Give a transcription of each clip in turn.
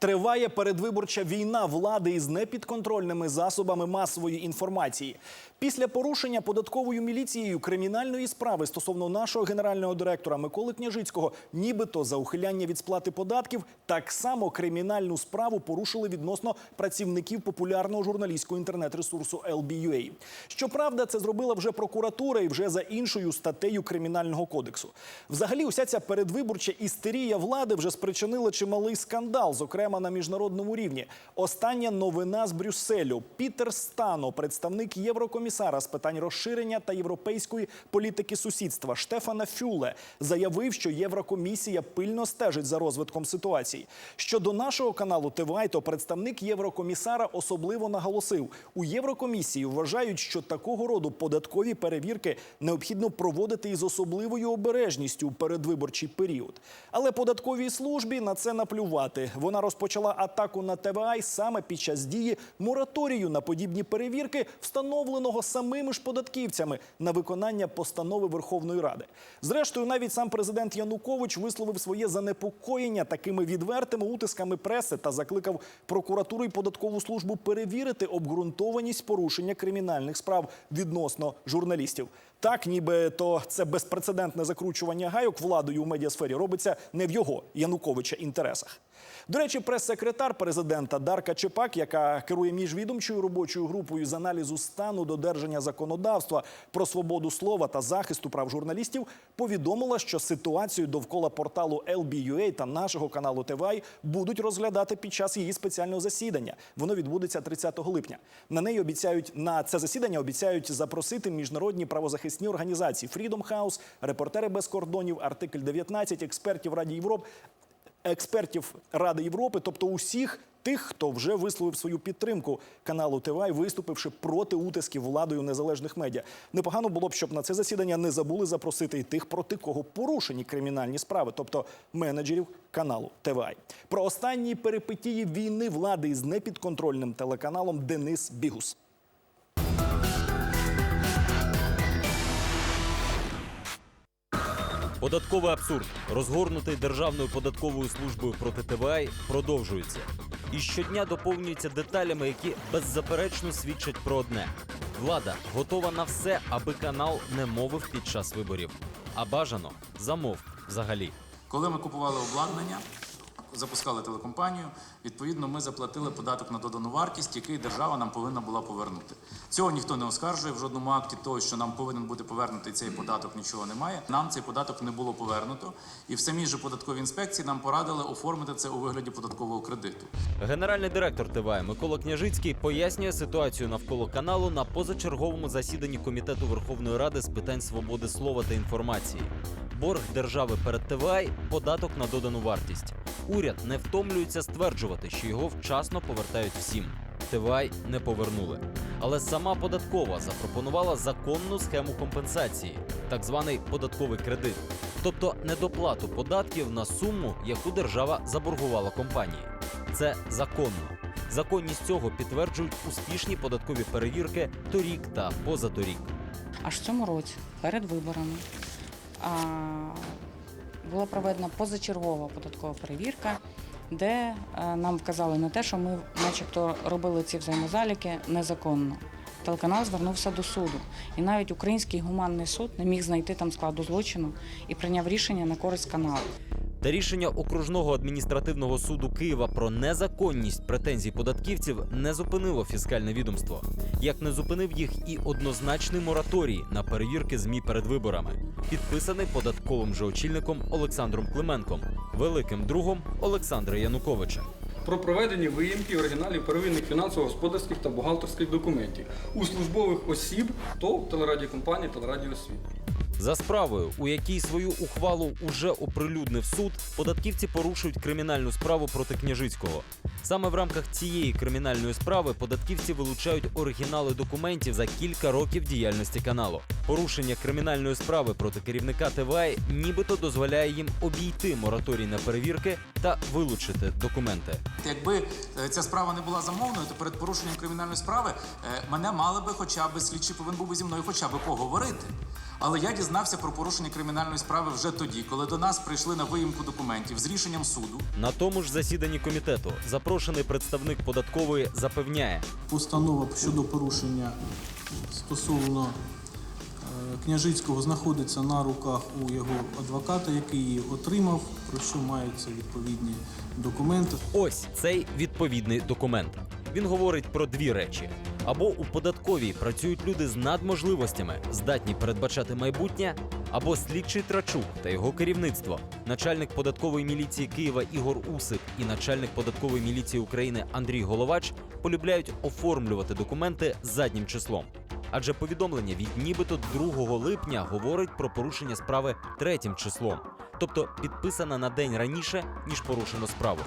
Триває передвиборча війна влади із непідконтрольними засобами масової інформації. Після порушення податковою міліцією кримінальної справи стосовно нашого генерального директора Миколи Княжицького, нібито за ухиляння від сплати податків, так само кримінальну справу порушили відносно працівників популярного журналістського інтернет-ресурсу LBUA. Щоправда, це зробила вже прокуратура і вже за іншою статтею кримінального кодексу. Взагалі, уся ця передвиборча істерія влади вже спричинила чималий скандал, зокрема на міжнародному рівні. Остання новина з Брюсселю. Пітер Стано, представник Єврокомісара з питань розширення та європейської політики сусідства Штефана Фюле, заявив, що Єврокомісія пильно стежить за розвитком ситуації. Щодо нашого каналу ТВАЙ, то представник Єврокомісара особливо наголосив: у Єврокомісії вважають, що такого роду податкові перевірки необхідно проводити із особливою обережністю у передвиборчий період. Але податковій службі на це наплювати. Вона розпочала атаку на ТВАЙ саме під час дії мораторію на подібні перевірки, встановленого самими ж податківцями на виконання постанови Верховної Ради. Зрештою, навіть сам президент Янукович висловив своє занепокоєння такими відвертими утисками преси та закликав прокуратуру і податкову службу перевірити обґрунтованість порушення кримінальних справ відносно журналістів. Так, ніби то це безпрецедентне закручування гайок владою у медіасфері робиться не в його Януковича інтересах. До речі, прес-секретар президента Дарка Чепак, яка керує міжвідомчою робочою групою з аналізу стану додержання законодавства про свободу слова та захисту прав журналістів, повідомила, що ситуацію довкола порталу LBUA та нашого каналу ТВАЙ будуть розглядати під час її спеціального засідання. Воно відбудеться 30 липня. На неї обіцяють на це засідання обіцяють запросити міжнародні правозахисні організації Freedom House, репортери без кордонів, артикль 19, експертів Раді Європи експертів Ради Європи, тобто усіх тих, хто вже висловив свою підтримку каналу ТВАЙ, виступивши проти утисків владою незалежних медіа. Непогано було б, щоб на це засідання не забули запросити і тих, проти кого порушені кримінальні справи, тобто менеджерів каналу ТВАЙ. Про останні перипетії війни влади із непідконтрольним телеканалом Денис Бігус. Податковий абсурд, розгорнутий Державною податковою службою проти ТВА, продовжується. І щодня доповнюється деталями, які беззаперечно свідчать про одне: влада готова на все, аби канал не мовив під час виборів. А бажано замов взагалі. Коли ми купували обладнання, запускали телекомпанію, відповідно, ми заплатили податок на додану вартість, який держава нам повинна була повернути. Цього ніхто не оскаржує в жодному акті того, що нам повинен бути повернутий цей податок, нічого немає. Нам цей податок не було повернуто, і в самій же податковій інспекції нам порадили оформити це у вигляді податкового кредиту. Генеральний директор ТВА Микола Княжицький пояснює ситуацію навколо каналу на позачерговому засіданні комітету Верховної Ради з питань свободи слова та інформації. Борг держави перед ТВА – податок на додану вартість. Уряд не втомлюється стверджувати, що його вчасно повертають всім. ТВА не повернули. Але сама податкова запропонувала законну схему компенсації, так званий податковий кредит, тобто недоплату податків на суму, яку держава заборгувала компанії. Це законно. Законність цього підтверджують успішні податкові перевірки торік та позаторік. Аж в цьому році, перед виборами, а, була проведена позачергова податкова перевірка, де е, нам вказали на те, що ми, начебто, робили ці взаємозаліки незаконно. Телеканал звернувся до суду, і навіть Український гуманний суд не міг знайти там складу злочину і прийняв рішення на користь каналу. Та рішення окружного адміністративного суду Києва про незаконність претензій податківців не зупинило фіскальне відомство, як не зупинив їх і однозначний мораторій на перевірки змі перед виборами, підписаний податковим же очільником Олександром Клименком, великим другом Олександра Януковича. Про проведення виїмки оригіналів первинних фінансово-господарських та бухгалтерських документів у службових осіб ТОВ телерадіокомпанії «Телерадіосвіт». За справою, у якій свою ухвалу уже оприлюднив суд, податківці порушують кримінальну справу проти Княжицького. Саме в рамках цієї кримінальної справи податківці вилучають оригінали документів за кілька років діяльності каналу. Порушення кримінальної справи проти керівника ТВА нібито дозволяє їм обійти мораторій на перевірки та вилучити документи. Якби е, ця справа не була замовною, то перед порушенням кримінальної справи е, мене мали би хоча б слідчий повинен був би зі мною хоча б поговорити. Але я дізнався про порушення кримінальної справи вже тоді, коли до нас прийшли на виїмку документів з рішенням суду. На тому ж засіданні комітету запрошений представник податкової запевняє, Постанова щодо порушення стосовно Княжицького знаходиться на руках у його адвоката, який її отримав, про що маються відповідні документи. Ось цей відповідний документ. Він говорить про дві речі: або у податковій працюють люди з надможливостями, здатні передбачати майбутнє, або слідчий Трачук та його керівництво, начальник податкової міліції Києва Ігор Усик і начальник податкової міліції України Андрій Головач полюбляють оформлювати документи заднім числом. Адже повідомлення від нібито 2 липня говорить про порушення справи третім числом, тобто підписана на день раніше, ніж порушено справу,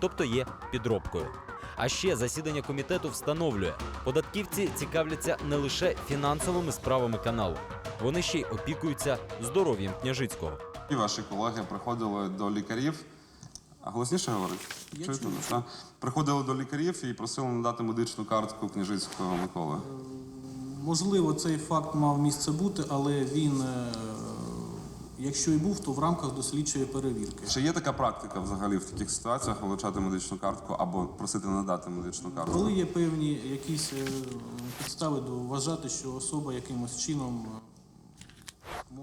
тобто є підробкою. А ще засідання комітету встановлює, податківці цікавляться не лише фінансовими справами каналу, вони ще й опікуються здоров'ям княжицького. І ваші колеги приходили до лікарів. А голосніше говорить? Чуєте? Приходили до лікарів і просили надати медичну картку княжицького Миколи. Можливо, цей факт мав місце бути, але він, е, якщо і був, то в рамках дослідчої перевірки. Чи є така практика взагалі в таких ситуаціях вилучати медичну картку або просити надати медичну картку? Коли є певні якісь е, підстави до вважати, що особа якимось чином е,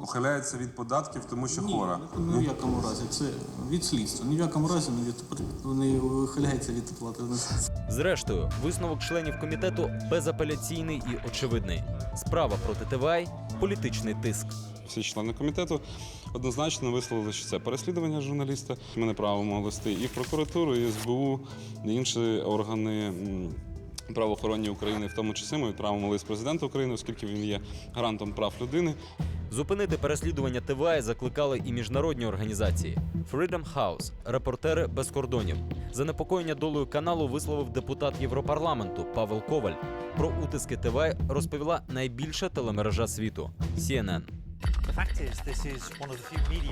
Ухиляється від податків, тому що ні, хвора. ні в якому разі це від слідства. Ні в якому разі не від не вихиляється від плати. Зрештою, висновок членів комітету безапеляційний і очевидний. Справа проти ТВАЙ – політичний тиск. Всі члени комітету однозначно висловили, що це переслідування журналіста. Ми не правимо листи і в прокуратуру, і СБУ, і інші органи. Правоохоронні України, в тому числі ми відправимо лист президента України, оскільки він є гарантом прав людини. Зупинити переслідування ТВА закликали і міжнародні організації Freedom House, репортери без кордонів. Занепокоєння долею каналу висловив депутат Європарламенту Павел Коваль. Про утиски ТВА розповіла найбільша телемережа світу CNN.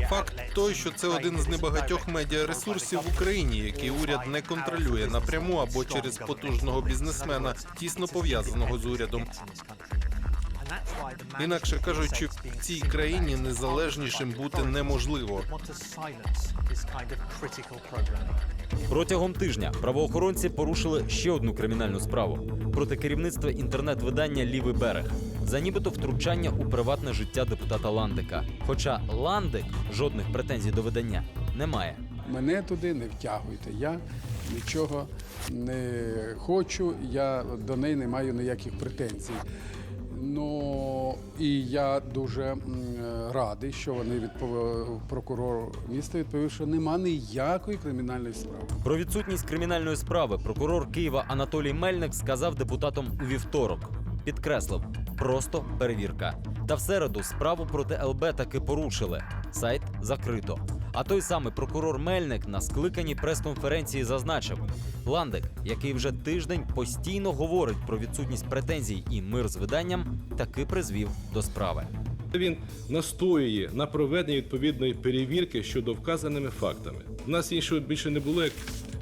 Факт той, що це один з небагатьох медіаресурсів в Україні, який уряд не контролює напряму або через потужного бізнесмена, тісно пов'язаного з урядом. Інакше кажучи, в цій країні незалежнішим бути неможливо. Протягом тижня правоохоронці порушили ще одну кримінальну справу проти керівництва інтернет-видання Лівий берег за нібито втручання у приватне життя депутата Ландика. Хоча Ландик жодних претензій до видання не має. Мене туди не втягуйте. Я нічого не хочу, я до неї не маю ніяких претензій. Ну і я дуже радий, що вони відповів прокурор міста відповів, що нема ніякої кримінальної справи. Про відсутність кримінальної справи прокурор Києва Анатолій Мельник сказав депутатам у вівторок. Підкреслив просто перевірка. Та в середу справу проти ЛБ таки порушили. Сайт закрито. А той самий прокурор Мельник на скликаній прес-конференції зазначив: Ландик, який вже тиждень постійно говорить про відсутність претензій і мир з виданням, таки призвів до справи. Він настоює на проведенні відповідної перевірки щодо вказаними фактами. У нас іншого більше не було як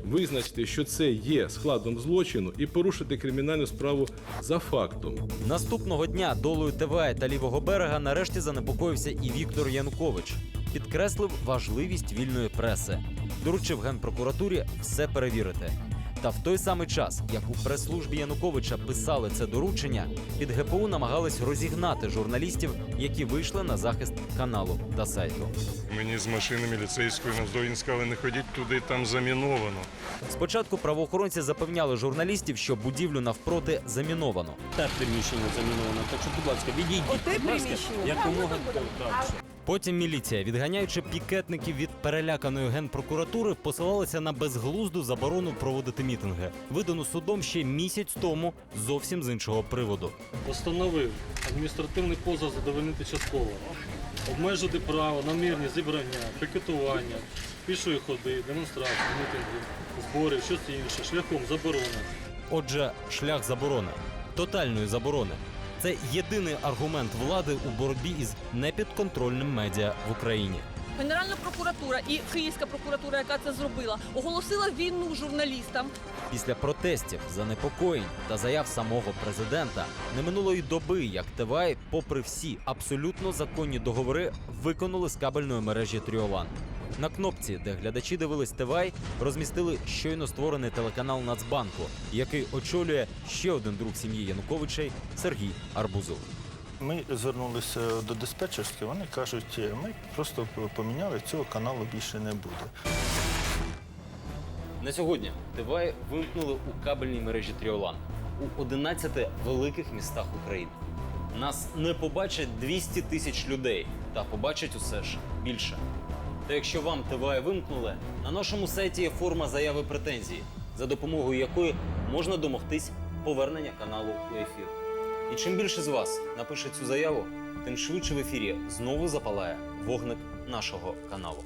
визначити, що це є складом злочину, і порушити кримінальну справу за фактом. Наступного дня долею ТВА та лівого берега нарешті занепокоївся і Віктор Янукович. Підкреслив важливість вільної преси, доручив генпрокуратурі все перевірити. Та в той самий час, як у прес-службі Януковича писали це доручення, під ГПУ намагались розігнати журналістів, які вийшли на захист каналу та сайту. Мені з машини міліцейської наздогін сказали, не ходіть туди, там заміновано. Спочатку правоохоронці запевняли журналістів, що будівлю навпроти заміновано. Те приміщення заміновано. Так що, будь ласка, відійдіть. будь ласка, якомога далі. Потім міліція, відганяючи пікетників від переляканої генпрокуратури, посилалася на безглузду заборону проводити мітинги, видану судом ще місяць тому зовсім з іншого приводу. Постановив адміністративний позов задовольнити частково. Обмежити право на мирні зібрання, пікетування, пішої ходи, демонстрації, мітинги, збори, щось інше, шляхом заборони. Отже, шлях заборони, тотальної заборони. Це єдиний аргумент влади у боротьбі із непідконтрольним медіа в Україні. Генеральна прокуратура і Київська прокуратура, яка це зробила, оголосила війну журналістам. Після протестів, занепокоєнь та заяв самого президента не минуло й доби, як ТВАЙ, попри всі абсолютно законні договори, виконали з кабельної мережі Тріолан. На кнопці, де глядачі дивились ТВАЙ, розмістили щойно створений телеканал Нацбанку, який очолює ще один друг сім'ї Януковичей Сергій Арбузов. Ми звернулися до диспетчерської, вони кажуть, ми просто поміняли, цього каналу більше не буде. На сьогодні ТВАЙ вимкнули у кабельній мережі Тріолан у 11 великих містах України. Нас не побачать 200 тисяч людей, та побачать усе ж більше. Та якщо вам ТВАЙ вимкнули, на нашому сайті є форма заяви претензії, за допомогою якої можна домогтись повернення каналу у ефір. І чим більше з вас напише цю заяву, тим швидше в ефірі знову запалає вогник нашого каналу.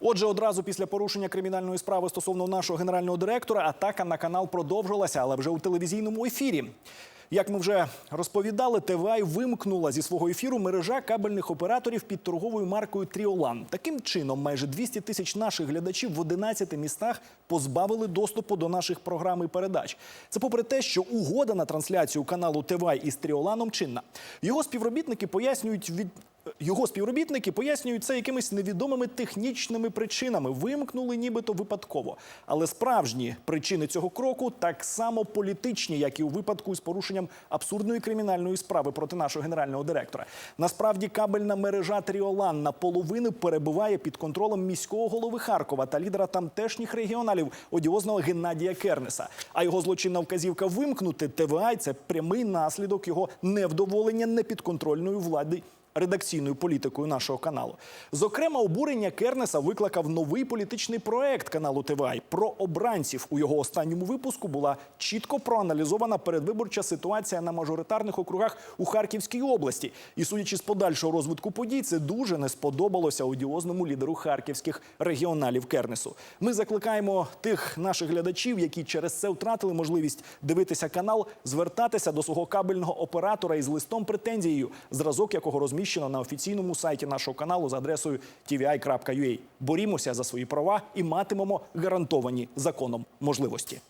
Отже, одразу після порушення кримінальної справи стосовно нашого генерального директора атака на канал продовжилася, але вже у телевізійному ефірі. Як ми вже розповідали, ТВАЙ вимкнула зі свого ефіру мережа кабельних операторів під торговою маркою Тріолан. Таким чином, майже 200 тисяч наших глядачів в 11 містах позбавили доступу до наших програм і передач. Це попри те, що угода на трансляцію каналу ТВАЙ із Тріоланом чинна. Його співробітники пояснюють від його співробітники пояснюють це якимись невідомими технічними причинами. Вимкнули нібито випадково. Але справжні причини цього кроку так само політичні, як і у випадку з порушенням абсурдної кримінальної справи проти нашого генерального директора. Насправді кабельна мережа Тріолан наполовину перебуває під контролем міського голови Харкова та лідера тамтешніх регіоналів одіозного Геннадія Кернеса. А його злочинна вказівка вимкнути ТВА – це прямий наслідок його невдоволення непідконтрольною влади редакційною політикою нашого каналу. Зокрема, обурення Кернеса викликав новий політичний проект каналу ТВАЙ про обранців. У його останньому випуску була чітко проаналізована передвиборча ситуація на мажоритарних округах у Харківській області. І судячи з подальшого розвитку подій, це дуже не сподобалося одіозному лідеру харківських регіоналів Кернесу. Ми закликаємо тих наших глядачів, які через це втратили можливість дивитися канал, звертатися до свого кабельного оператора із листом претензією, зразок якого розміщено на офіційному сайті нашого каналу за адресою tvi.ua. Борімося за свої права і матимемо гарантовані законом можливості.